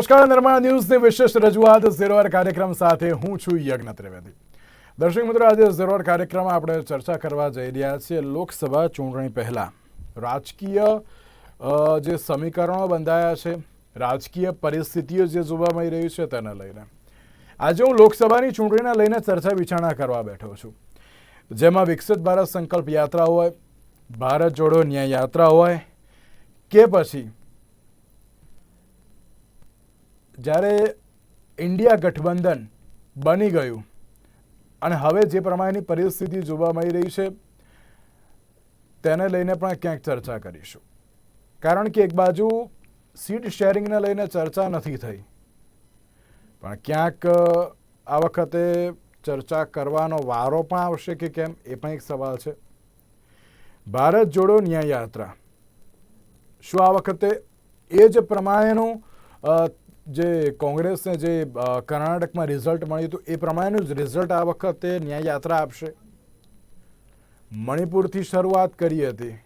નમસ્કાર, નિર્માણ ન્યૂઝની વિશેષ રજૂઆત ઝીરોર કાર્યક્રમ સાથે હું છું યજ્ઞ ત્રિવેદી. દર્શક મિત્રો, આજે ઝીરોર કાર્યક્રમમાં આપણે ચર્ચા કરવા જઈ રહ્યા છીએ લોકસભા ચૂંટણી પહેલાં. રાજકીય જે સમીકરણો બંધાયા છે, રાજકીય પરિસ્થિતિઓ જે જોવા મળી રહી છે તેને લઈને. આજે હું લોકસભાની ચૂંટણીને લઈને ચર્ચા વિચારણા કરવા બેઠો છું. જેમાં વિકસિત ભારત સંકલ્પ યાત્રા હોય, ભારત જોડો ન્યાય યાત્રા હોય, કે પછી જ્યારે ઇન્ડિયા ગઠબંધન બની ગયું અને હવે જે પ્રમાણેની પરિસ્થિતિ જોવા મળી રહી છે, તેને લઈને પણ ક્યાંક ચર્ચા કરીશું. કારણ કે એક બાજુ સીટ શેરિંગને લઈને ચર્ચા નથી થઈ, પણ ક્યાંક આ વખતે ચર્ચા કરવાનો વારો પણ આવશે કે કેમ એ પણ એક સવાલ છે. ભારત જોડો ન્યાય યાત્રા શું આ વખતે એ જ પ્રમાણેનું જે કોંગ્રેસને જે કર્ણાટકમાં રિઝલ્ટ મળ્યું હતું, એ પ્રમાણેનું જ રિઝલ્ટ આ વખતે ન્યાય યાત્રા આપશે. મણિપુરથી શરૂઆત કરી હતી.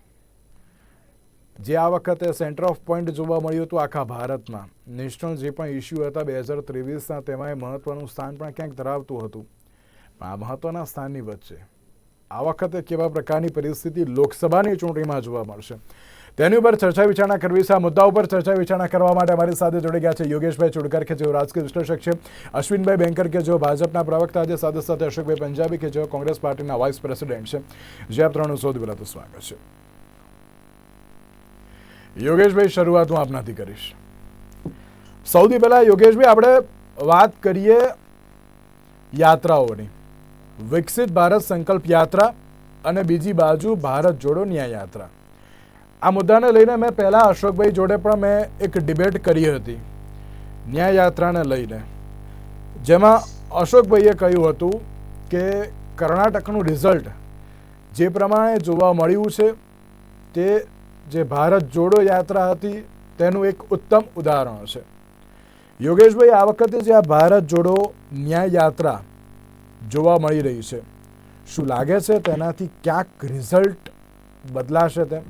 જે આ વખતે સેન્ટર ઓફ પોઈન્ટ જોવા મળ્યું હતું આખા ભારતમાં. નેશનલ જે પણ ઇસ્યુ હતા બે હજાર ત્રેવીસના, તેમાં એ મહત્વનું સ્થાન પણ ક્યાંક ધરાવતું હતું. પણ આ મહત્વના સ્થાનની વચ્ચે આ વખતે કેવા પ્રકારની પરિસ્થિતિ લોકસભાની ચૂંટણીમાં જોવા મળશે? તેની ઉપર ચર્ચા વિચારણા કરવી છે. આ મુદ્દા ઉપર ચર્ચા વિચારણા કરવા માટે અમારી સાથે જોડી ગયા છે યોગેશભાઈ ચુડકર, કે જેઓ રાજકીય વિશ્લેષક છે. અશ્વિનભાઈ બેંકર કે જેઓ ભાજપના પ્રવક્તા છે. સાથે સાથે અશોકભાઈ પંજાબી, કે જેઓ કોંગ્રેસ પાર્ટીના વાઇસ પ્રેસિડેન્ટ છે. જે આપ ત્રણનું સૌથી પહેલાં સ્વાગત છે. યોગેશભાઈ, શરૂઆત હું આપનાથી કરીશ. સૌથી પહેલા યોગેશભાઈ, આપણે વાત કરીએ યાત્રાઓની. વિકસિત ભારત સંકલ્પ યાત્રા અને બીજી બાજુ ભારત જોડો ન્યાય યાત્રા. આ મુદ્દાને લઈને મેં પહેલા અશોકભાઈ જોડે પણ મેં એક ડિબેટ કરી હતી ન્યાય યાત્રાને લઈને. જેમાં અશોકભાઈએ કહ્યું હતું કે કર્ણાટકનું રિઝલ્ટ જે પ્રમાણે જોવા મળ્યું છે, તે જે ભારત જોડો યાત્રા હતી, તેનું એક ઉત્તમ ઉદાહરણ છે. યોગેશભાઈ, આ વખતે જે આ ભારત જોડો ન્યાય યાત્રા જોવા મળી રહી છે, શું લાગે છે તેનાથી ક્યાંક રિઝલ્ટ બદલાશે તેમ?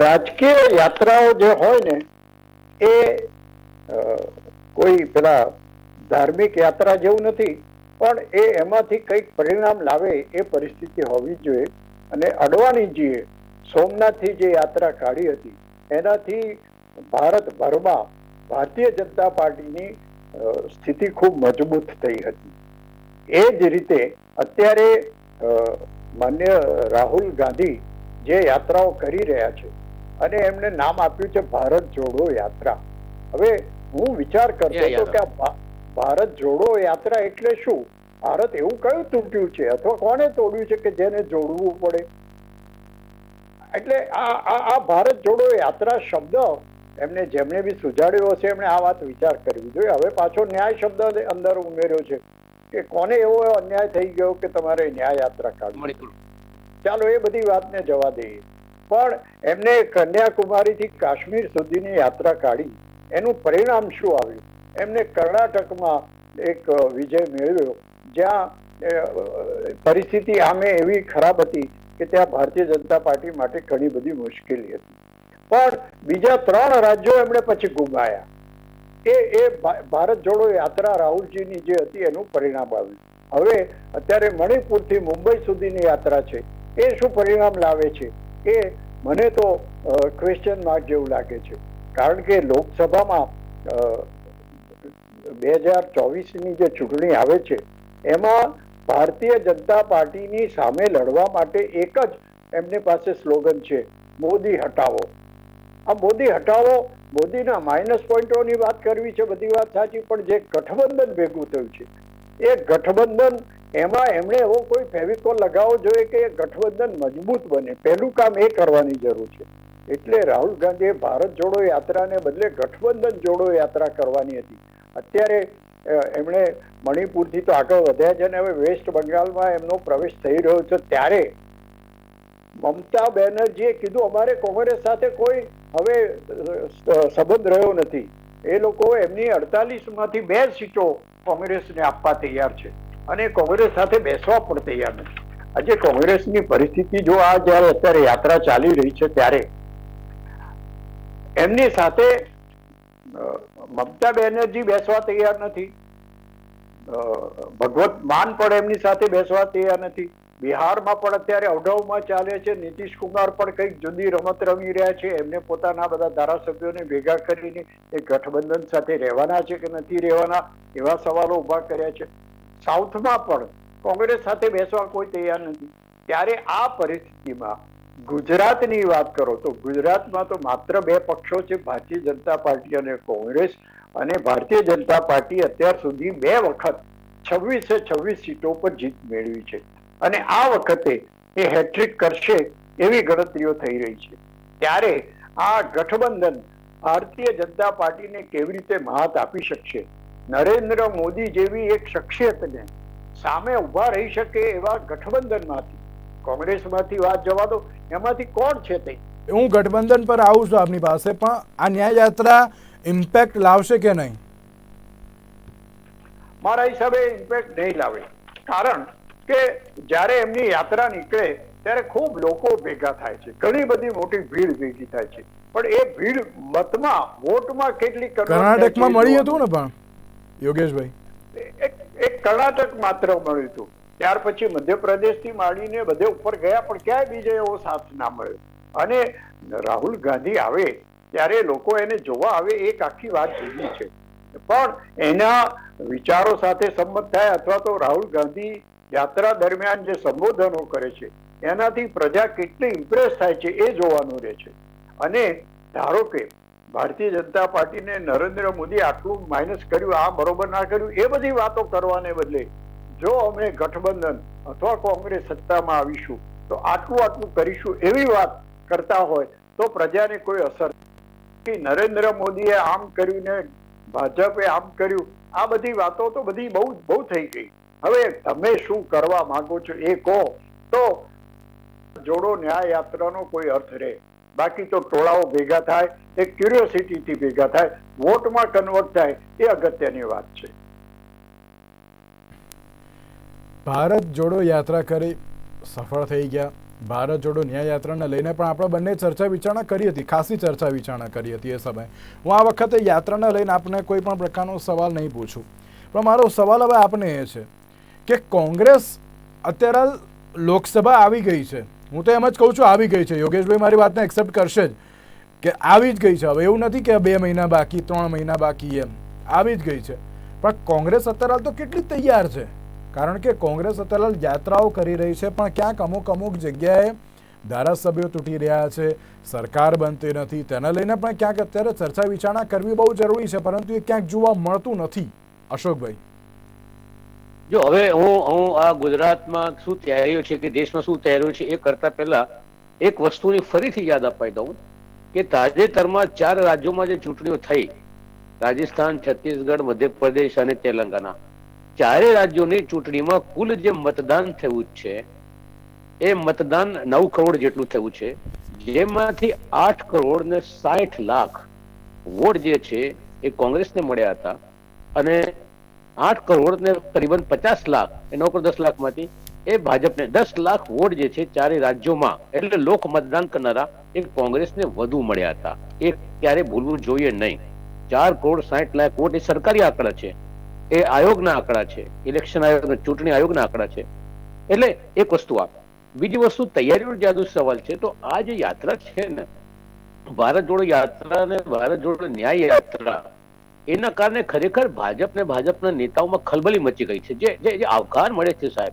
રાજકીય યાત્રાઓ જે હોય ને, એ કોઈ પેલા ધાર્મિક યાત્રા જેવું નથી, પણ એ એમાંથી કંઈક પરિણામ લાવે એ પરિસ્થિતિ હોવી જોઈએ. અને અડવાણીજીએ સોમનાથથી જે યાત્રા કાઢી હતી, એનાથી ભારતભરમાં ભારતીય જનતા પાર્ટીની સ્થિતિ ખૂબ મજબૂત થઈ હતી. એ જ રીતે અત્યારે માન્ય રાહુલ ગાંધી જે યાત્રાઓ કરી રહ્યા છે અને એમને નામ આપ્યું છે ભારત જોડો યાત્રા. હવે હું વિચાર કરતો હતો કે ભારત જોડો યાત્રા એટલે શું? ભારત એવું કયું તૂટ્યું છે? અથવા કોને તોડ્યું છે કે જેને જોડવું પડે? એટલે આ આ ભારત જોડો યાત્રા શબ્દ એમને જેમણે બી સુજાડ્યો હશે એમણે આ વાત વિચાર કરવી જોઈએ. હવે પાછો ન્યાય શબ્દ અંદર ઉમેર્યો છે કે કોને એવો અન્યાય થઈ ગયો કે તમારે ન્યાય યાત્રા કાઢવી ચાલો એ બધી વાતને જવા દઈએ. પણ એમને કન્યાકુમારીથી કાશ્મીર સુધીની યાત્રા કાઢી. એનું પરિણામ શું આવ્યું? એમને કર્ણાટકમાં એક વિજય મેળવ્યો, જ્યાં પરિસ્થિતિ આમે એવી ખરાબ હતી કે ત્યાં ભારતીય જનતા પાર્ટી માટે ઘણી બધી મુશ્કેલી હતી. પણ બીજા ત્રણ રાજ્યો એમણે પછી ગુમાયા. એ એ ભારત જોડો યાત્રા રાહુલજીની જે હતી એનું પરિણામ આવ્યું. હવે અત્યારે મણિપુરથી મુંબઈ સુધીની યાત્રા છે. એ શું પરિણામ લાવે છે? એ મને તો ક્વેશ્ચન માર્ક જેવું લાગે છે. કારણ કે લોકસભામાં બે હજાર ચોવીસની જે ચૂંટણી આવે છે, એમાં ભારતીય જનતા પાર્ટીની સામે લડવા માટે એક જ એમની પાસે સ્લોગન છે, મોદી હટાવો. આ મોદી હટાવો, મોદીના માઇનસ પોઈન્ટોની વાત કરવી છે, બધી વાત સાચી, પણ જે ગઠબંધન ભેગું થયું છે, એ ગઠબંધન એમાં એમણે એવો કોઈ ફેવિકોલ લગાવવો જોઈએ કે ગઠબંધન મજબૂત બને. પહેલું કામ એ કરવાની જરૂર છે. એટલે રાહુલ ગાંધીએ ભારત જોડો યાત્રાને બદલે ગઠબંધન જોડો યાત્રા કરવાની હતી. અત્યારે એમણે મણિપુરથી તો આગળ વધ્યા છે અને હવે વેસ્ટ બંગાળમાં એમનો પ્રવેશ થઈ રહ્યો છે. ત્યારે મમતા બેનર્જીએ કીધું, અમારે કોંગ્રેસ સાથે કોઈ હવે સંબંધ રહ્યો નથી. એ લોકો એમની અડતાલીસમાંથી બે સીટો કોંગ્રેસને આપવા તૈયાર છે. અને કોંગ્રેસ સાથે બેસવા પણ તૈયાર નથી. આજે કોંગ્રેસની પરિસ્થિતિ જો આ જ્યારે અત્યારે યાત્રા ચાલી રહી છે ત્યારે, એમની સાથે મમતા બેનર્જી બેસવા તૈયાર નથી. ભગવત માન પણ એમની સાથે બેસવા તૈયાર નથી. બિહારમાં પણ અત્યારે અવઢવમાં ચાલે છે. નીતિશ કુમાર પણ કંઈક જુદી રમત રમી રહ્યા છે. એમને પોતાના બધા ધારાસભ્યોને ભેગા કરીને એ ગઠબંધન સાથે રહેવાના છે કે નથી રહેવાના એવા સવાલો ઊભા કર્યા છે. સાઉથમાં પણ કોંગ્રેસ સાથે બેસવા કોઈ તૈયાર નથી. ત્યારે આ પરિસ્થિતિમાં ગુજરાતની વાત કરો તો ગુજરાતમાં તો માત્ર બે પક્ષો છે, ભારતીય જનતા પાર્ટી અને કોંગ્રેસ. અને ભારતીય જનતા પાર્ટી અત્યાર સુધી બે વખત છવ્વીસે છવ્વીસ સીટો પર જીત મેળવી છે. અને આ વખતે એ હેટ્રિક કરશે એવી ગણતરીઓ થઈ રહી છે. ત્યારે આ ગઠબંધન ભારતીય જનતા પાર્ટીને કેવી રીતે મહાત આપી શકશે? નરેન્દ્ર મોદી જેવી એક શખ્સિયતને સામે ઊભા રહી શકે એવા ગઠબંધનમાંથી. કોંગ્રેસમાંથી વાત જવા દો એમાંથી કોણ છે તે? હું ગઠબંધન પર આવું છું આપની પાસે પણ આ ન્યાય યાત્રા ઇમ્પેક્ટ લાવશે કે નહીં? મારા હિસાબે ઇમ્પેક્ટ નહીં લાવે. કારણ કે જ્યારે એમની યાત્રા નીકળે ત્યારે ખૂબ લોકો ભેગા થાય છે. ઘણી બધી મોટી ભીડ ભેગી થાય છે. પણ એ ભીડ મતમાં વોટમાં કેટલી કર્ણાટકમાં મળી હતું ને પણ? યોગેશભાઈ. એક કર્ણાટક માત્ર મળ્યું હતું. ત્યાર પછી મધ્યપ્રદેશથી માંડીને બધે ઉપર ગયા, પણ ક્યાંય બીજે એવો સાથ ના મળ્યો. અને રાહુલ ગાંધી આવે, ત્યારે લોકો એને જોવા આવે, એક આખી વાત જુદી છે. પણ એના વિચારો સાથે સંમત થાય, અથવા તો રાહુલ ગાંધી યાત્રા દરમિયાન જે સંબોધનો કરે છે, એનાથી પ્રજા કેટલી ઇમ્પ્રેસ થાય છે એ જોવાનું રહે છે. અને ધારો કે ભારતીય જનતા પાર્ટીને નરેન્દ્ર મોદી આટલું માઇનસ કર્યું, આ બરોબર ના કર્યું, એ બધી વાતો કરવાને બદલે જો અમે ગઠબંધન અથવા કોંગ્રેસ સત્તામાં આવીશું, તો આટલું આટલું કરીશું એવી વાત કરતા હોય, તો પ્રજાને કોઈ અસર નરેન્દ્ર મોદીએ આમ કર્યું ને ભાજપે આમ કર્યું, આ બધી વાતો તો બધી બહુ બહુ થઈ ગઈ. હવે તમે શું કરવા માંગો છો એ કહો, તો જોડો ન્યાય યાત્રાનો કોઈ અર્થ રહે. બાકી તો ટોળાઓ ભેગા થાય એ ક્યુરિયોસિટીથી ભેગા થાય, વોટમાં કન્વર્ટ થાય, એ અગત્યની વાત છે. ભારત જોડો યાત્રા કરી સફળ થઈ ગયા. ભારત જોડો ન્યાય યાત્રાને લઈને પણ આપણે બંને ચર્ચા વિચારણા કરી હતી, ખાસી ચર્ચા વિચારણા કરી હતી એ સમયે. હું આ વખતે યાત્રાને લઈને આપને કોઈ પણ પ્રકારનો સવાલ નહીં પૂછું. પણ મારો સવાલ હવે આપને એ છે કે કોંગ્રેસ અત્યારે લોકસભા આવી ગઈ છે. હું તો એમ જ કહું છું, આવી ગઈ છે. યોગેશભાઈ મારી વાતને એક્સેપ્ટ કરશે જ કે આવી જ ગઈ છે. હવે એવું નથી કે બે મહિના બાકી, ત્રણ મહિના બાકી એમ. આવી જ ગઈ છે. પણ કોંગ્રેસ અત્યારે હાલ તો કેટલી તૈયાર છે? કારણ કે કોંગ્રેસ અત્યારે યાત્રાઓ કરી રહી છે, પણ ક્યાંક અમુક અમુક જગ્યાએ ધારાસભ્યો તૂટી રહ્યા છે, સરકાર બનતી નથી. તેને લઈને પણ ક્યાંક અત્યારે ચર્ચા વિચારણા કરવી બહુ જરૂરી છે, પરંતુ એ ક્યાંક જોવા મળતું નથી. અશોકભાઈ. જો, હવે હું હું આ ગુજરાતમાં શું તૈયારીઓ છે કે દેશમાં શું તૈયારીઓ છે એ કરતા પહેલા એક વસ્તુની ફરીથી યાદ અપાઈ દઉં કે તાજેતરમાં ચાર રાજ્યોમાં જે ચૂંટણીઓ થઈ, રાજસ્થાન, છત્તીસગઢ, મધ્યપ્રદેશ અને તેલંગાના, ચારે રાજ્યોની ચૂંટણીમાં કુલ જે મતદાન થયું છે, એ મતદાન નવ કરોડ જેટલું થયું છે, જેમાંથી આઠ કરોડ ને સાઠ લાખ વોટ જે છે એ કોંગ્રેસને મળ્યા હતા અને આઠ કરોડ ને કરીબન પચાસ લાખ, એ નવ કરોડ દસ લાખમાંથી, એ ભાજપને દસ લાખ વોટ જે છે ચારે રાજ્યોમાં, એટલે લોક મતદાન કરનારા એ કોંગ્રેસને વધુ મળ્યા હતા. એ ક્યારે ભૂલવું જોઈએ નહીં. ચાર કરોડ સાઠ લાખ વોટ એ સરકારી આંકડા છે. એ આયોગના આંકડા છે. ઇલેક્શન આયોગ ચૂંટણી આયોગના આંકડા છે. એટલે એક વસ્તુ આ બીજી વસ્તુ તૈયારીનો જાદુ સવાલ છે, તો આ જે યાત્રા છે ને, ભારત જોડો યાત્રા ને ભારત જોડો ન્યાય યાત્રા એના કારણે ખરેખર ભાજપ ને ભાજપના નેતાઓમાં ખલબલી મચી ગઈ છે. જે જે આવકાર મળે છે સાહેબ.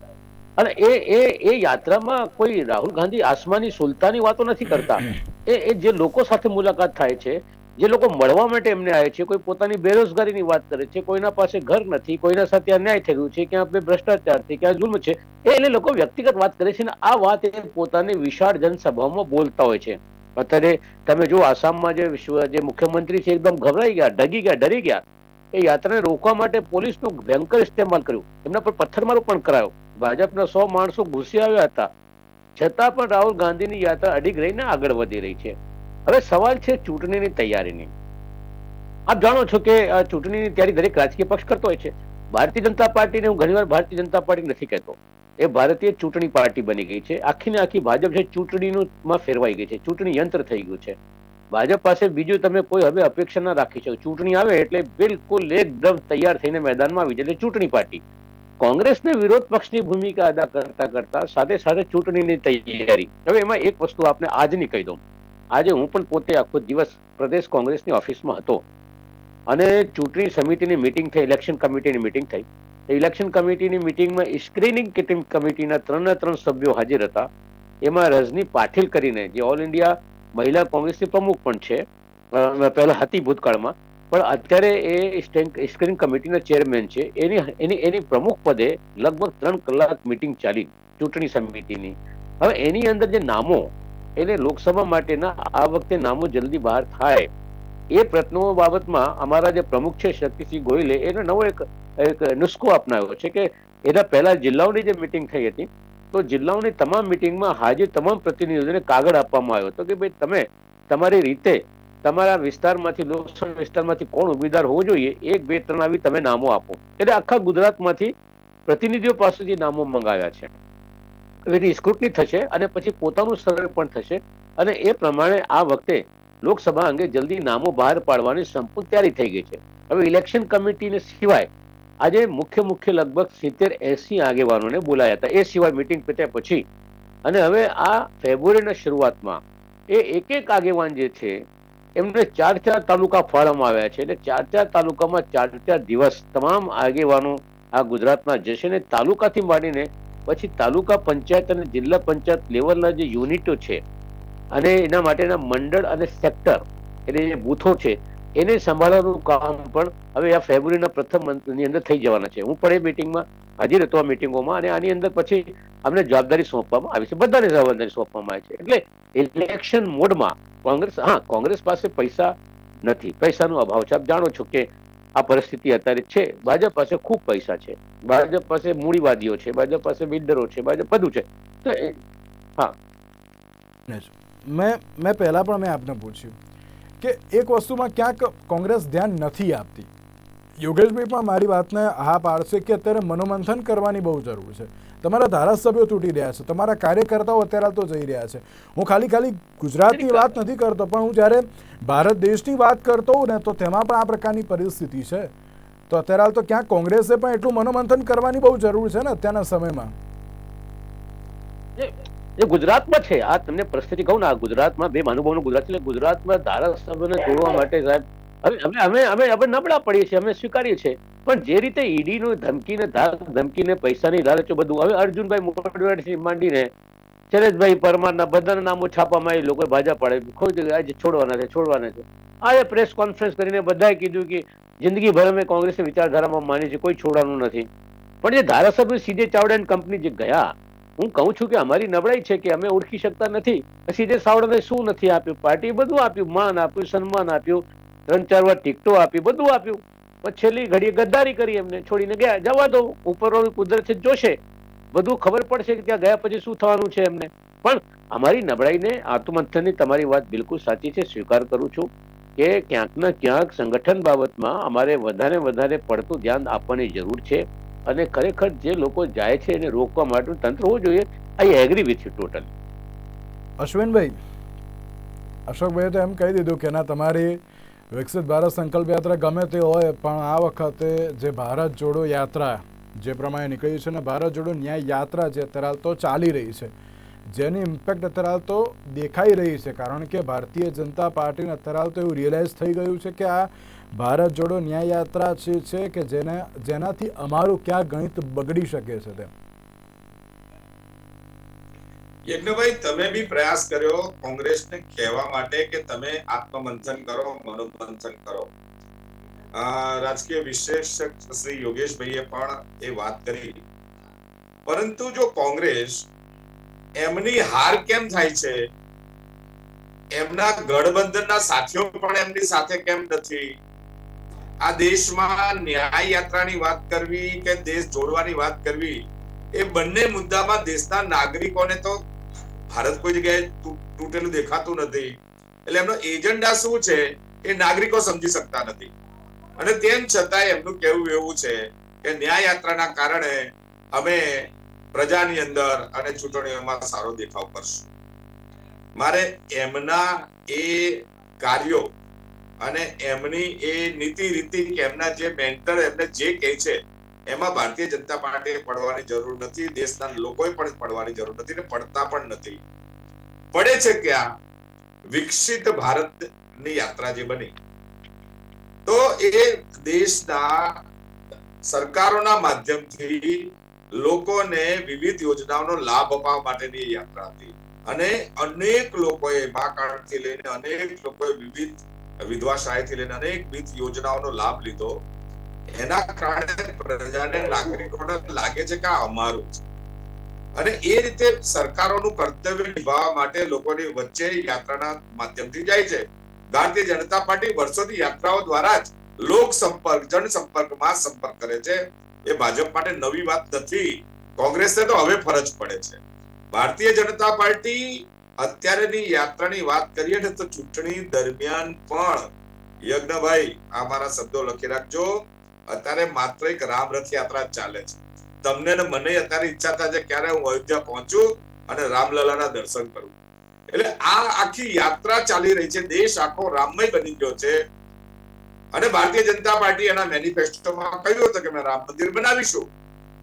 અને એ એ એ યાત્રામાં કોઈ રાહુલ ગાંધી આસમાની સુલતાની વાતો નથી કરતા. એ એ જે લોકો સાથે મુલાકાત થાય છે, જે લોકો મળવા માટે એમને આવે છે, કોઈ પોતાની બેરોજગારીની વાત કરે છે, કોઈના પાસે ઘર નથી, કોઈના સાથે અન્યાય થયું છે, ક્યાં બે ભ્રષ્ટાચાર છે, ક્યાં જુલ્મ છે, એ લોકો વ્યક્તિગત વાત કરે છે ને આ વાત એ પોતાની વિશાળ જનસભામાં બોલતા હોય છે. અત્યારે તમે જો આસામમાં જે વિશ્વ જે મુખ્યમંત્રી છે, એકદમ ગભરાઈ ગયા ડગી ગયા, ડરી ગયા. એ યાત્રાને રોકવા માટે પોલીસનો ભયંકર ઇસ્તેમાલ કર્યું. એમના પર પથ્થરમારો પણ કરાયો. ભાજપના સો માણસો ઘૂસી આવ્યા હતા. છતાં પણ રાહુલ ગાંધીની યાત્રા અડીગ રહીને આગળ વધી રહી છે. હવે સવાલ છે ચૂંટણીની તૈયારીની. આપ જાણો છો કે ચૂંટણીની તૈયારી દરેક રાજકીય પક્ષ કરતો હોય છે. ભારતીય જનતા પાર્ટીને હું ઘણીવાર ભારતીય જનતા પાર્ટી નથી કહેતો. એ ભારતીય ચૂંટણી પાર્ટી બની ગઈ છે. આખી ને આખી ભાજપ છે ચૂંટણીનું માં ફેરવાઈ ગઈ છે. ચૂંટણી યંત્ર થઈ ગયું છે. ભાજપ પાસે બીજું તમે કોઈ હવે અપેક્ષા ના રાખી શકો. ચૂંટણી આવે એટલે બિલકુલ એકદમ તૈયાર થઈને મેદાનમાં આવી જાય. ચૂંટણી પાર્ટી. કોંગ્રેસને વિરોધ પક્ષની ભૂમિકા અદા કરતા કરતા સાથે સાથે ચૂંટણીની તૈયારી. હવે એમાં એક વસ્તુ આપને આજની કહી દઉં. આજે હું પણ પોતે આખો દિવસ પ્રદેશ કોંગ્રેસની ઓફિસમાં હતો. અને ચૂંટણી સમિતિની મિટિંગ થઈ ઇલેક્શન કમિટીની મિટિંગ થઈ. ઇલેક્શન કમિટીની મિટિંગમાં સ્ક્રીનિંગ કમિટીના ત્રણના ત્રણ સભ્યો હાજર હતા. એમાં રજની પાટીલ કરીને, જે ઓલ ઇન્ડિયા મહિલા કોંગ્રેસની પ્રમુખ પણ છે પહેલા હતી ભૂતકાળમાં, પણ અત્યારે એ સ્ક્રીનિંગ કમિટીના ચેરમેન છે. એની એની એની પ્રમુખ પદે લગભગ ત્રણ કલાક મિટિંગ ચાલી, ચૂંટણી સમિતિની. હવે એની અંદર જે નામો, એને લોકસભા માટેના આ વખતે નામો જલ્દી બહાર થાય. એ પ્રશ્નો બાબતમાં અમારા જે પ્રમુખ છે, શક્તિસિંહ ગોયલે, એનો નવો એક એક નુસ્ખો અપનાવ્યો છે કે એના પહેલા જિલ્લાઓની જે મિટિંગ થઈ હતી, તો જિલ્લાઓની તમામ મિટિંગમાં હાજર તમામ પ્રતિનિધિઓને કાગળ આપવામાં આવ્યો હતો કે ભાઈ તમે તમારી રીતે તમારા વિસ્તારમાંથી, લોકસભા વિસ્તારમાંથી કોણ ઉમેદવાર હોવો જોઈએ, એક, બે, ત્રણ આવી તમે નામો આપો. એટલે આખા ગુજરાતમાંથી પ્રતિનિધિઓ પાસેથી નામો મંગાવ્યા છે. એની સ્ક્રુટની થશે અને પછી પોતાનું સર્વે પણ થશે અને એ પ્રમાણે આ વખતે લોકસભા અંગે જલ્દી નામો બહાર પાડવાની સંપૂર્ણ તૈયારી થઈ ગઈ છે. હવે ઇલેક્શન કમિટીને સિવાય આજે મુખ્ય મુખ્ય લગભગ સિત્તેર એસી આગેવાનોને બોલાયા હતા. એ સિવાય મિટિંગ પત્યા પછી. અને હવે આ ફેબ્રુઆરીના શરૂઆતમાં એ એક એક આગેવાન જે છે, એમને ચાર ચાર તાલુકા ફાળવવામાં આવ્યા છે. એટલે ચાર ચાર તાલુકામાં ચાર ચાર દિવસ તમામ આગેવાનો આ ગુજરાતમાં જશે ને તાલુકાથી માંડીને પછી તાલુકા પંચાયત અને જિલ્લા પંચાયત લેવલના જે યુનિટો છે અને એના માટેના મંડળ અને સેક્ટર એટલે જે બૂથો છે એને સંભાળવાનું કામ પણ હવે આ ફેબ્રુઆરીના પ્રથમ મંથની અંદર થઈ જવાના છે. હું પણ એ મિટિંગમાં હાજર હતો આ મિટિંગોમાં અને આની અંદર પછી અમને જવાબદારી સોંપવામાં આવી છે. બધાને જવાબદારી સોંપવામાં આવી છે. એટલે ઇલેક્શન મોડમાં કોંગ્રેસ, હા, કોંગ્રેસ પાસે પૈસા નથી. પૈસાનો અભાવ છે. આપ જાણો છો કે આ પરિસ્થિતિ અત્યારે છે. ભાજપ પાસે ખૂબ પૈસા છે. ભાજપ પાસે મૂડીવાદીઓ છે. ભાજપ પાસે બિલ્ડરો છે. ભાજપ બધું છે. તો હા. મેં મેં પહેલાં પણ મેં આપને પૂછ્યું. કે એક વસ્તુમાં ક્યાંક કોંગ્રેસ ધ્યાન નથી આપતી. યોગેશભાઈ પણ મારી વાતને હા પાડશે કે અત્યારે મનોમંથન કરવાની બહુ જરૂર છે. તમારા ધારાસભ્યો તૂટી રહ્યા છે, તમારા કાર્યકર્તાઓ અત્યારે તો જઈ રહ્યા છે. હું ખાલી ખાલી ગુજરાતની વાત નથી કરતો, પણ હું જ્યારે ભારત દેશની વાત કરતો હોઉં ને, તો તેમાં પણ આ પ્રકારની પરિસ્થિતિ છે. તો અત્યારે હાલ તો ક્યાંક કોંગ્રેસે પણ એટલું મનોમંથન કરવાની બહુ જરૂર છે ને અત્યારના સમયમાં? એ- એ ગુજરાતમાં છે. આ તમને પરિસ્થિતિ કહું ને ગુજરાતમાં બે મહાનુભાવનું ગુજરાત એટલે ગુજરાતમાં ધારાસભ્યને જોડવા માટે સાહેબ, હવે અમે અમે અમે નબળા પડીએ છીએ અમે સ્વીકારીએ છીએ. પણ જે રીતે ઈડી નું ધમકીને ધમકીને, પૈસાની લાલચો બધું, હવે અર્જુનભાઈ મોઢવાડથી માંડીને, શૈલેષભાઈ પરમારના બધાના નામો છાપવામાં આવી લોકો ભાજપ પાડે. ખોઈ આજે છોડવાના છે છોડવાના છે. આજે પ્રેસ કોન્ફરન્સ કરીને બધાએ કીધું કે જિંદગીભર અમે કોંગ્રેસની વિચારધારામાં માની છે કોઈ છોડવાનું નથી. પણ જે ધારાસભ્ય સીજે ચાવડા કંપની જે ગયા હું કહું છું કે અમારી નબળાઈ છે કે અમે ઓળખી શકતા નથી. પછી જે સાવડાને શું નથી આપ્યું? પાર્ટી બધું આપ્યું, માન આપ્યું, સન્માન આપ્યું, ત્રણ ચાર વાર ટિકટો આપી, બધું આપ્યું. પણ છેલ્લી ઘડીએ ગદ્દારી કરી એમને, છોડીને ગયા. જવા દો ઉપરવાળું કુદરત જોશે. બધું ખબર પડશે કે ત્યાં ગયા પછી શું થવાનું છે એમને. પણ અમારી નબળાઈને આત્મમંથનની તમારી વાત બિલકુલ સાચી છે. સ્વીકાર કરું છું કે ક્યાંક ને ક્યાંક સંગઠન બાબતમાં અમારે વધારે વધારે પડતું ધ્યાન આપવાની જરૂર છે. અને ખરેખર જે લોકો જાય છે એને રોકવા માટેનું તંત્ર હોવું જોઈએ. I agree with you total અશ્વિનભાઈ, અશોકભાઈએ તો એમ કહી દીધું કે ના, તમારી વિકસિત ભારત સંકલ્પ યાત્રા ગમે તે હોય, પણ આ વખતે જે ભારત જોડો યાત્રા જે પ્રમાણે નીકળી છે ને, ભારત જોડો ન્યાય યાત્રા જે અત્યારે તો ચાલી રહી છે જેની ઇમ્પેક્ટ અત્યારે હાલ તો દેખાઈ રહી છે, કારણ કે ભારતીય જનતા પાર્ટીને અત્યારે હાલ તો એવું રિયલાઇઝ થઈ ગયું છે કે આ ભારત જોડો ન્યાય યાત્રા છે કે જેને, જેનાથી અમારું ક્યાં ગણિત બગડી શકે છે તેમ. યજ્ઞભાઈ, તમે બી પ્રયાસ કર્યો કોંગ્રેસને કહેવા માટે કે તમે આત્મમંથન કરો, મનોમંથન કરો. રાજકીય વિશ્લેષક શ્રી યોગેશભાઈએ પણ એ વાત કરી. પરંતુ જો કોંગ્રેસ એમની હાર કેમ થાય છે? એમના ગઠબંધનના સાથીઓ પણ એમની સાથે કેમ નથી? આ દેશમાં ન્યાય યાત્રાની વાત કરવી કે દેશ જોડવાની વાત કરવી, એ બંને મુદ્દામાં દેશના નાગરિકોને તો ભારત કોઈ જગ્યાએ તૂટેલું દેખાતું નથી. એટલે એમનો એજન્ડા શું છે એ નાગરિકો સમજી શકતા નથી. અને તેમ છતાંય એમનું કહેવું એવું છે કે ન્યાય યાત્રાના કારણે અમે પ્રજાની અંદર અને ચૂંટણીઓમાં સારો દેખાવ કરશું. મારે એમના એ કાર્યો અને એમની એ નીતિ રીતિ એમના જે મેન્ટર એમને જે કહે છે, એમાં ભારતીય જનતા પાર્ટીએ પડવાની જરૂર નથી, દેશના લોકોએ પણ પડવાની જરૂર નથી ને પડતા પણ નથી. પડે છે ક્યાં વિકસિત ભારતની યાત્રા જે બની, તો એ દેશના સરકારોના માધ્યમથી લોકોને વિવિધ યોજનાઓનો લાભ અપાવવા માટેની યાત્રા હતી. અને અનેક લોકોએ બાળકાળથી લઈને અનેક લોકોએ વિવિધ વિધવા સહાયથી લઈને અનેકવિધ યોજનાઓનો લાભ લીધો. એના કારણે પ્રજાને નાગરિકોને લાગે છે કે આ અમારું છે. અને એ રીતે સરકારોનું કર્તવ્ય નિભાવવા માટે લોકોની વચ્ચે યાત્રાના માધ્યમથી જાય છે. ભારતીય જનતા પાર્ટી વર્ષોથી યાત્રાઓ દ્વારા જ લોક સંપર્ક જન સંપર્કમાં સંપર્ક કરે છે. એ ભાજપ માટે નવી વાત નથી. કોંગ્રેસને તો હવે ફરજ પડે છે. ભારતીય જનતા પાર્ટી અત્યારેની યાત્રાની વાત કરીએ ને તો ચૂંટણી દરમિયાન પણ યજ્ઞભાઈ, આ મારા શબ્દો લખી રાખજો. અત્યારે માત્ર એક રામ રથ યાત્રા ચાલે છે. તમને ને મને અત્યારે ઈચ્છા થાય છે ક્યારે હું અયોધ્યા પહોંચું અને રામલલાના દર્શન કરું. એટલે આ આખી યાત્રા ચાલી રહી છે. દેશ આખો રામમય બની ગયો છે. અને ભારતીય જનતા પાર્ટી એના મેનિફેસ્ટોમાં કહ્યું હતું કે અમે રામ મંદિર બનાવીશું.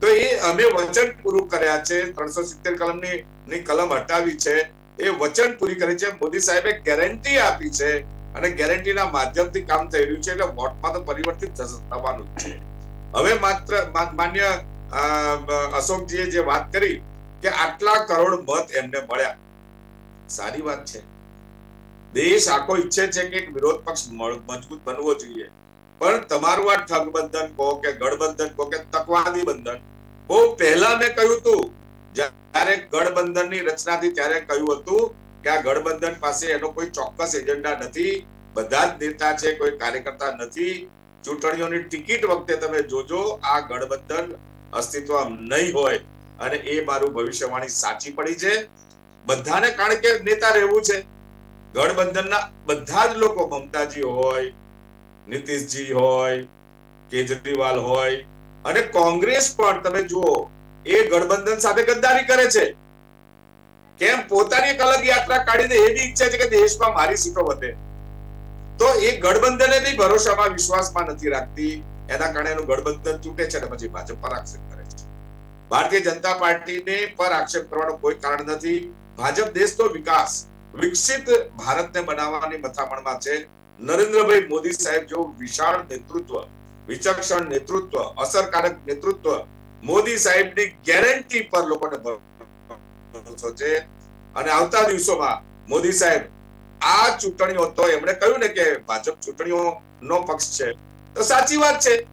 તો એ અમે વચન પૂરું કર્યા છે, ત્રણસો સિત્તેર કલમની કલમ હટાવી છે. એ વચન પૂરી કરી છે. મોદી સાહેબે ગેરંટી આપી છે અને ગેરંટીના માધ્યમથી કામ થઈ રહ્યું છે એટલે વોટમાં તો પરિવર્તિત થવાનું છે. હવે માત્ર માન્ય અશોકજીએ જે વાત કરી કે આટલા કરોડ મત એમને મળ્યા. સારી વાત છે. દેશ આખો ઈચ્છે છે કે વિરોધ પક્ષ મજબૂત બનવો જોઈએ. પણ તમારું આ ઠગબંધન કહો કે ગઠબંધન કહો કે તકવાદી બંધન બહુ પહેલા મેં કહ્યું હતું જ્યારે ગઠબંધનની રચના થી ત્યારે કહ્યું હતું કે આ ગઠબંધન પાસે એનો કોઈ ચોક્કસ એજન્ડા નથી, બધા જ નેતા છે, કોઈ કાર્યકર્તા નથી. ચૂંટણીઓની ટિકિટ વખતે તમે જોજો, આ ગઠબંધન અસ્તિત્વ નહીં હોય અને એ મારું ભવિષ્યવાણી સાચી પડી છે. બધાને કારણ કે નેતા રહેવું છે. ગઠબંધનના બધા જ લોકો, મમતાજી હોય, નીતિશજી હોય, કેજરીવાલ હોય, અને કોંગ્રેસ પણ તમે જુઓ, એ ગઠબંધન સાથે ગદ્દારી કરે છે. કેમ? પોતાની એક અલગ યાત્રા કાઢીને એ બી ઈચ્છે છે કે દેશમાં મારી સીટો વધે. તો એ ગઠબંધને બી ભરોસામાં, વિશ્વાસમાં નથી રાખતી. એના કારણે એનું ગઠબંધન તૂટે છે અને પછી ભાજપ પર આક્ષેપ કરે છે. ભારતીય જનતા પાર્ટીને પર આક્ષેપ કરવાનો કોઈ કારણ નથી. ભાજપ દેશનો વિકાસ. વિકસિત ભારતને બનાવવાની મથામણમાં છે. નરેન્દ્રભાઈ મોદી સાહેબ જેવું વિશાળ નેતૃત્વ, વિચક્ષણ નેતૃત્વ, અસરકારક નેતૃત્વ, મોદી સાહેબની ગેરંટી પર લોકોને ભરોસો છે. અને આવતા દિવસોમાં મોદી સાહેબ આ ચૂંટણીઓ, તો એમણે કહ્યું ને કે ભાજપ ચૂંટણીઓ નો પક્ષ છે. તો સાચી વાત છે.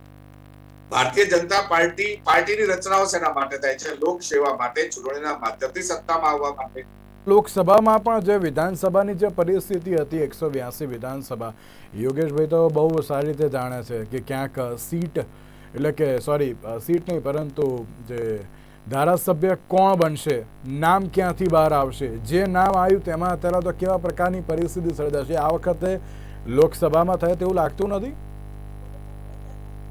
ભારતીય જનતા પાર્ટી, પાર્ટીની રચનાઓ શેના માટે થાય છે? લોક સેવા માટે, ચૂંટણીના માધ્યમથી સત્તામાં આવવા માટે. લોકસભામાં પણ જે વિધાનસભાની જે પરિસ્થિતિ હતી, એકસો બ્યાસી વિધાનસભા, યોગેશભાઈ તો બહુ સારી રીતે જાણે છે કે ક્યાંક સીટ, એટલે કે સોરી સીટ નહીં, પરંતુ જે ધારાસભ્ય કોણ બનશે, નામ ક્યાંથી બહાર આવશે, જે નામ આવ્યું તેમાં અત્યારે તો કેવા પ્રકારની પરિસ્થિતિ સર્જાશે? આ વખતે લોકસભામાં થાય તેવું લાગતું નથી?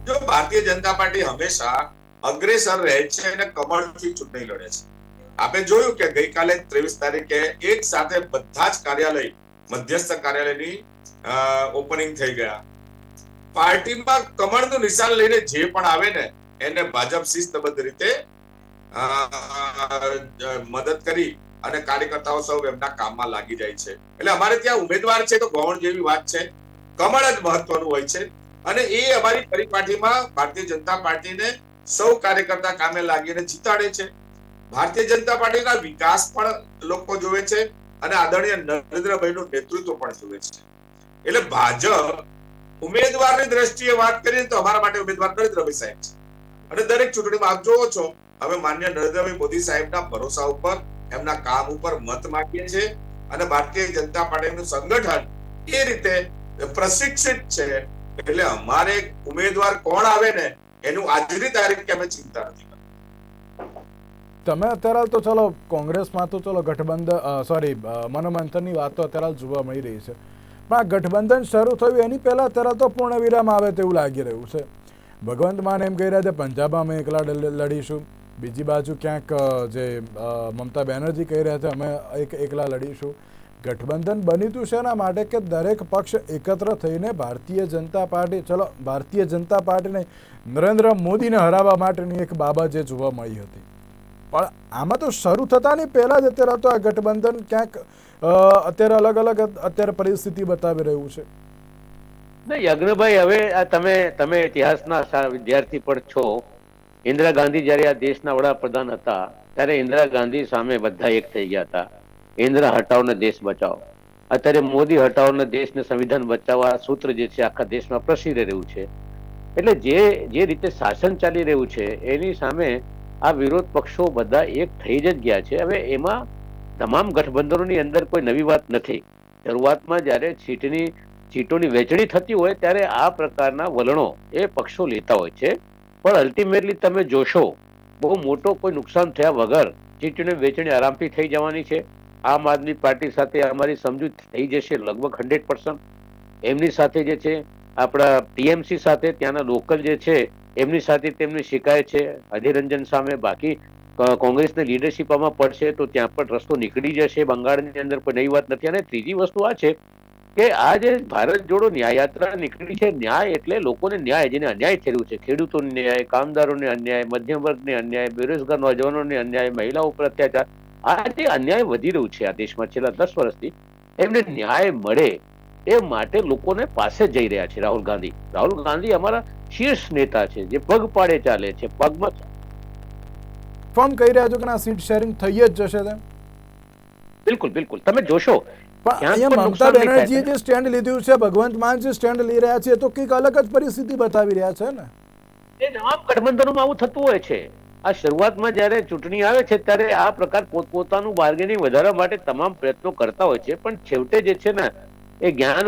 જો ભારતીય જનતા પાર્ટી હંમેશા અગ્રેસર રહે છે અને કમળથી ચૂંટણી લડે છે. આપણે જોયું કે ગઈકાલે ત્રેવીસ તારીખે એક સાથે બધા જ કાર્યાલય, મધ્યસ્થ કાર્યાલયની ઓપનિંગ થઈ ગયા. પાર્ટીમાં કમળનું નિશાન લઈને જે પણ આવે ને, એને ભાજપ શિસ્તબદ્ધ રીતે મદદ કરી અને કાર્યકર્તાઓ સૌ એમના કામમાં લાગી જાય છે. એટલે અમારે ત્યાં ઉમેદવાર છે તો ગૌણ જેવી વાત છે. કમળ જ મહત્વનું હોય છે. અને એ અમારી પરિપાટીમાં ભારતીય જનતા પાર્ટીને સૌ કાર્યકર્તા કામે લાગીને જીતાડે છે. ભારતીય જનતા પાર્ટીના વિકાસ પણ લોકો જોવે છે અને આદરણીય નરેન્દ્રભાઈનું નેતૃત્વ પણ જોવે છે. એટલે ભાજપ ઉમેદવારની દ્રષ્ટિએ વાત કરીએ તો અમારા માટે ઉમેદવાર નરેન્દ્રભાઈ સાહેબ છે. અને દરેક ચૂંટણીમાં આપ જોવો છો અમે માન્ય નરેન્દ્રભાઈ મોદી સાહેબના ભરોસા ઉપર, એમના કામ ઉપર મત માંગીએ છીએ અને ભારતીય જનતા પાર્ટીનું સંગઠન એ રીતે પ્રશિક્ષિત છે. એટલે અમારે ઉમેદવાર કોણ આવે ને, એનું આજની તારીખે અમે ચિંતા નથી. તમે અત્યારે હાલ તો ચલો કોંગ્રેસમાં તો ચલો ગઠબંધન સોરી મનોમંથનની વાત તો અત્યારે હાલ જોવા મળી રહી છે. પણ આ ગઠબંધન શરૂ થયું એની પહેલાં અત્યારે તો પૂર્ણ વિરામ આવે તેવું લાગી રહ્યું છે. ભગવંત માન એમ કહી રહ્યા છે, પંજાબમાં અમે એકલા લડીશું. બીજી બાજુ ક્યાંક જે મમતા બેનર્જી કહી રહ્યા છે, અમે એક, એકલા લડીશું. ગઠબંધન બન્યું તું શેના માટે? કે દરેક પક્ષ એકત્ર થઈને ભારતીય જનતા પાર્ટી, ચલો, ભારતીય જનતા પાર્ટીને નરેન્દ્ર મોદીને હરાવવા માટેની એક બાબત જે જોવા મળી હતી. પણ આમાં તો શરૂ થતાની પહેલાં જ અત્યારે તો આ ગઠબંધન ક્યાંક અત્યારે અલગ અલગ અત્યારે પરિસ્થિતિ બતાવી રહ્યું છે. નહીં યજ્ઞભાઈ હવે આ તમે તમે ઇતિહાસના વિદ્યાર્થી પણ છો. ઇન્દિરા ગાંધી જ્યારે આ દેશના વડાપ્રધાન હતા, ત્યારે ઇન્દિરા ગાંધી સામે બધા એક થઈ ગયા હતા. ઇન્દિરા હટાવો ને દેશ બચાવો. અત્યારે મોદી હટાવો ને દેશને સંવિધાન બચાવવા સૂત્ર જે છે, આખા દેશમાં પ્રસરી રહ્યું છે. એટલે જે જે રીતે શાસન ચાલી રહ્યું છે, એની સામે આ વિરોધ પક્ષો બધા એક થઈ જ ગયા છે. હવે એમાં તમામ ગઠબંધનોની અંદર કોઈ નવી વાત નથી. શરૂઆતમાં જ્યારે સીટની, સીટોની વહેંચણી થતી હોય ત્યારે આ પ્રકારના વલણો એ પક્ષો લેતા હોય છે. પણ અલ્ટિમેટલી તમે જોશો, બહુ મોટો કોઈ નુકસાન થયા વગર સીટોની વહેંચણી આરામથી થઈ જવાની છે. આમ આદમી પાર્ટી સાથે અમારી સમજૂત થઈ જશે લગભગ હંડ્રેડ પર્સન્ટ એમની સાથે જે છે, આપણા ટીએમસી સાથે ત્યાંના લોકલ જે છે એમની સાથે તેમની શિકાયત છે, અધિરંજન સામે બાકી કોંગ્રેસની લીડરશિપ આમાં પડશે તો ત્યાં પણ રસ્તો નીકળી જશે, બંગાળની અંદર પણ નવી વાત નથી. અને ત્રીજી વસ્તુ આ છે કે આ જે ભારત જોડો ન્યાય યાત્રા નીકળી છે, ન્યાય એટલે લોકોને ન્યાય, જેને અન્યાય થયેલું છે. ખેડૂતોને ન્યાય, કામદારોને અન્યાય, મધ્યમ વર્ગને અન્યાય, બેરોજગાર નોજવાનોને અન્યાય, મહિલાઓ ઉપર અત્યાચાર. આ જે અન્યાય વધી રહ્યું છે આ દેશમાં છેલ્લા દસ વર્ષથી. એમને ન્યાય મળે એ માટે લોકોને પાસે જઈ રહ્યા છે રાહુલ ગાંધી. રાહુલ ગાંધી અમારા શીર્ષ નેતા છે જે પગ પાડે ચાલે છે પગમાં ફોર્મ કહી રહ્યા છો કે ના સીટ શેરિંગ થઈ જ જશે તેમ? બિલકુલ બિલકુલ. તમે જોશો મમતા. બેનર્જીએ જે સ્ટેન્ડ લીધું છે ભગવંત માન જે સ્ટેન્ડ લઈ રહ્યા છે તો કંઈક અલગ જ પરિસ્થિતિ બતાવી રહ્યા છે ને? એ તમામ ગઠબંધનોમાં આવું થતું હોય છે. આ શરૂઆતમાં જ્યારે ચૂંટણી આવે છે ત્યારે આ પ્રકાર પોતપોતાનું બાર્ગેનિંગ વધારવા માટે તમામ પ્રયત્નો કરતા હોય છે પણ છેવટે જે છે ને એ જ્ઞાન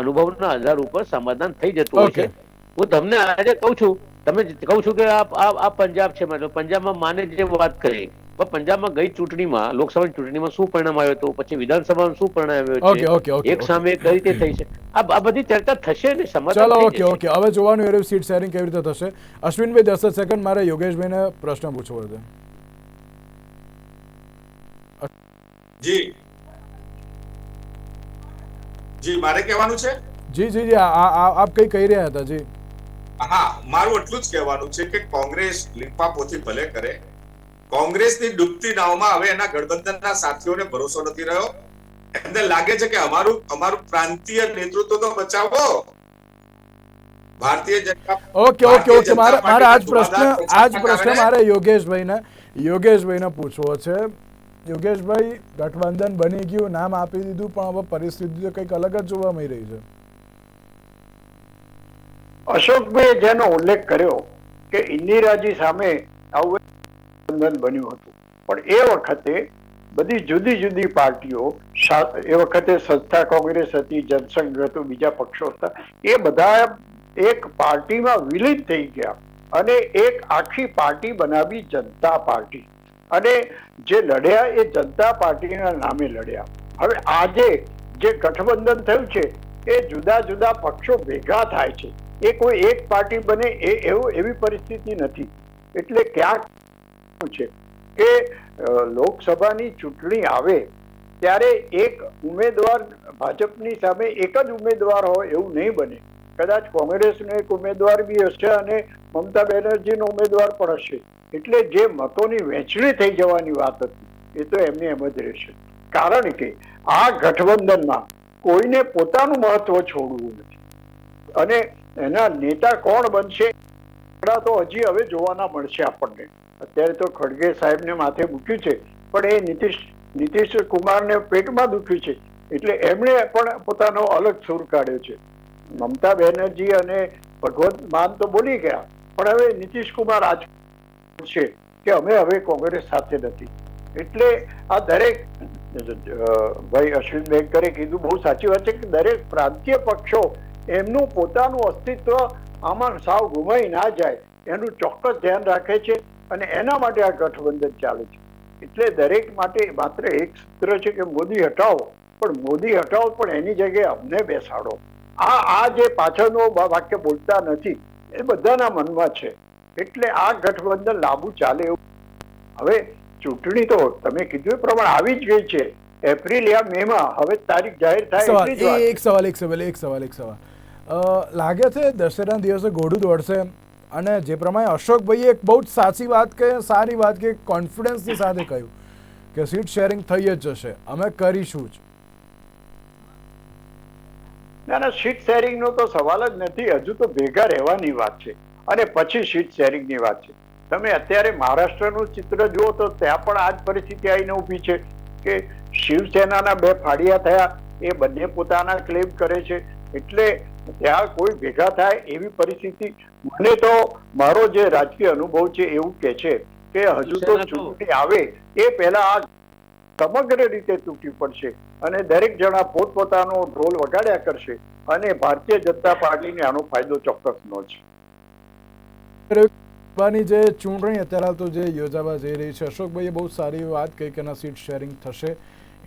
અનુભવના આધાર ઉપર સમાધાન થઈ જતું હોય છે. હું તમને આજે કહું છું તમે કહું છું કે આ પંજાબ છે મતલબ પંજાબમાં માને જે વાત કરી પણ પંજાબમાં ગઈ ચૂંટણીમાં લોકસભાની ચૂંટણીમાં શું પરિણામ આવ્યો હતો? પછી વિધાનસભામાં શું પરિણામ આવ્યો ઓકે ઓકે ઓકે એક સામે કઈ રીતે થઈ છે? આ આ બધી ચર્ચા થશે ને? સમાધાન ચલો ઓકે ઓકે હવે જોવાનું એ સીટ શેરિંગ કેવી રીતે થશે? અશ્વિનભાઈ દસ સેકન્ડ મારે યોગેશભાઈને પ્રશ્ન પૂછવો છે. જી. જી મારે કહેવાનું છે? જી જી જી આપ કઈ કહી રહ્યા હતા જી. હા મારું એટલું જ કહેવાનું છે કે કોંગ્રેસ લીપાપોથી ભલે કરે કોંગ્રેસની ડૂબતી નાવમાં હવે એના ગઠબંધનના સાથીઓને ભરોસો નથી રહ્યો. એમને લાગે છે કે અમારું અમારું પ્રાંતીય નેતૃત્વ તો બચાવો. Bharatiya Janata okay okay okay મારે મારે આજ પ્રશ્ન આજ પ્રશ્ન મારે યોગેશભાઈને યોગેશભાઈને પૂછવો છે. યોગેશભાઈ, ગઠબંધન બની ગયું, નામ આપી દીધું, પણ હવે પરિસ્થિતિ તો કંઈક અલગ જ જોવા મળી રહી છે. અશોકભાઈએ જેનો ઉલ્લેખ કર્યો કે ઇન્દિરાજી સામે આવું બન્યું હતું. પણ એ વખતે બધી જુદી જુદી પાર્ટીઓ એ વખતે સંસ્થા કોંગ્રેસ હતી, જનસંઘ હતું, બીજા પક્ષો હતા, એ બધા એક પાર્ટીમાં વિલીન થઈ ગયા અને એક આખી પાર્ટી બનાવી જનતા પાર્ટી. અને જે લડ્યા એ જનતા પાર્ટીના નામે લડ્યા. હવે આજે જે ગઠબંધન થયું છે, એ જુદા જુદા પક્ષો ભેગા થાય છે. એ કોઈ એક પાર્ટી બને એ એવું એવી પરિસ્થિતિ નથી. એટલે ક્યાંક છે કે લોકસભાની ચૂંટણી આવે, ત્યારે એક ઉમેદવાર ભાજપની સામે એક જ ઉમેદવાર હોય એવું નહીં બને. કદાચ કોંગ્રેસનો એક ઉમેદવાર બી હશે અને મમતા બેનર્જીનો ઉમેદવાર પણ હશે. એટલે જે મતોની વહેંચણી થઈ જવાની વાત હતી, એ તો એમની એમ જ રહેશે. કારણ કે આ ગઠબંધનમાં કોઈને પોતાનું મહત્વ છોડવું નથી. અને એના નેતા કોણ બનશે તો હજી હવે જોવાના મળશે આપણને. અત્યારે તો ખડગે સાહેબને માથે મૂક્યું છે, પણ એ નીતિશ નીતિશ કુમારને પેટમાં દુખ્યું છે. એટલે એમણે પણ પોતાનો અલગ સૂર કાઢ્યો છે. મમતા બેનર્જી અને ભગવંત માન તો બોલી ગયા, પણ હવે નીતિશ કુમાર આજ છે કે અમે હવે કોંગ્રેસ સાથે નથી. એટલે આ દરેક ભાઈ અશ્વિન બેંકરે કીધું બહુ સાચી વાત છે કે દરેક પ્રાંતીય પક્ષો એમનું પોતાનું અસ્તિત્વ આમાં સાવ ગુમાઈ ના જાય. એનું ચોક્કસ ધ્યાન રાખે છે અને એના માટે આ ગઠબંધન ચાલે છે. એટલે દરેક માટે માત્ર એક સૂત્ર છે કે મોદી હટાવો. પણ મોદી હટાવો, પણ એની જગ્યાએ અમને બેસાડો. આ આ જે પાછળનો વાક્ય બોલતા નથી, એ બધાના મનમાં છે. એટલે આ ગઠબંધન લાંબુ ચાલે એવું. હવે ચૂંટણી તો તમે કીધું એ પ્રમાણે આવી જ ગઈ છે. એપ્રિલ યા મે માં હવે તારીખ જાહેર થાય એક સવાલ એક સવાલ એક સવાલ એક સવાલ લાગે છે દશેરાના દિવસે ઘોડું દોડશે અને જે પ્રમાણે અશોકભાઈએ એક બહુ જ સાચી વાત કે સારી વાત કે કોન્ફિડન્સની સાથે કહ્યું કે સીટ શેરિંગ થઈ જ જશે. અમે કરીશું જ. ના ના સીટ શેરિંગ નો તો સવાલ જ નથી. હજુ તો ભેગા રહેવાની વાત છે. અને પછી સીટ શેરિંગની વાત છે. તમે અત્યારે મહારાષ્ટ્રનું ચિત્ર જુઓ તો ત્યાં પણ આ જ પરિસ્થિતિ આવીને ઊભી છે કે શિવસેનાના બે ફાડિયા થયા એ બંને પોતાના ક્લેમ કરે છે. એટલે ત્યાં કોઈ ભેગા થાય એવી પરિસ્થિતિ. મને તો મારો જે રાજકીય અનુભવ છે એવું કે છે કે હજુ તો ચૂંટણી આવે એ પહેલા આ સમગ્ર રીતે તૂટી પડશે અને દરેક જણા પોતપોતાનો ઢોલ વગાડ્યા કરશે અને ભારતીય જનતા પાર્ટીને આનો ફાયદો ચોક્કસ નો છે જે ચૂંટણી અત્યારે તો જે યોજાવા જઈ રહી છે, અશોકભાઈએ બહુ સારી વાત કહી કે એના સીટ શેરિંગ થશે.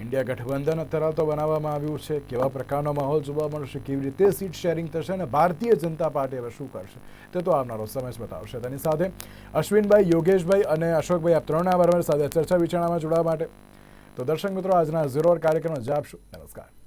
ઇન્ડિયા ગઠબંધન અત્યારે તો બનાવવામાં આવ્યું છે. કેવા પ્રકારનો માહોલ જોવા મળશે, કેવી રીતે સીટ શેરિંગ થશે અને ભારતીય જનતા પાર્ટી હવે શું કરશે, તે તો આવનારો સમય જ બતાવશે. તેની સાથે અશ્વિનભાઈ, યોગેશભાઈ અને અશોકભાઈ, આપ ત્રણના બરાબર સાથે ચર્ચા વિચારણામાં જોડાવા માટે. તો દર્શક મિત્રો, આજના ઝીરો કાર્યક્રમ જ આપશું. નમસ્કાર.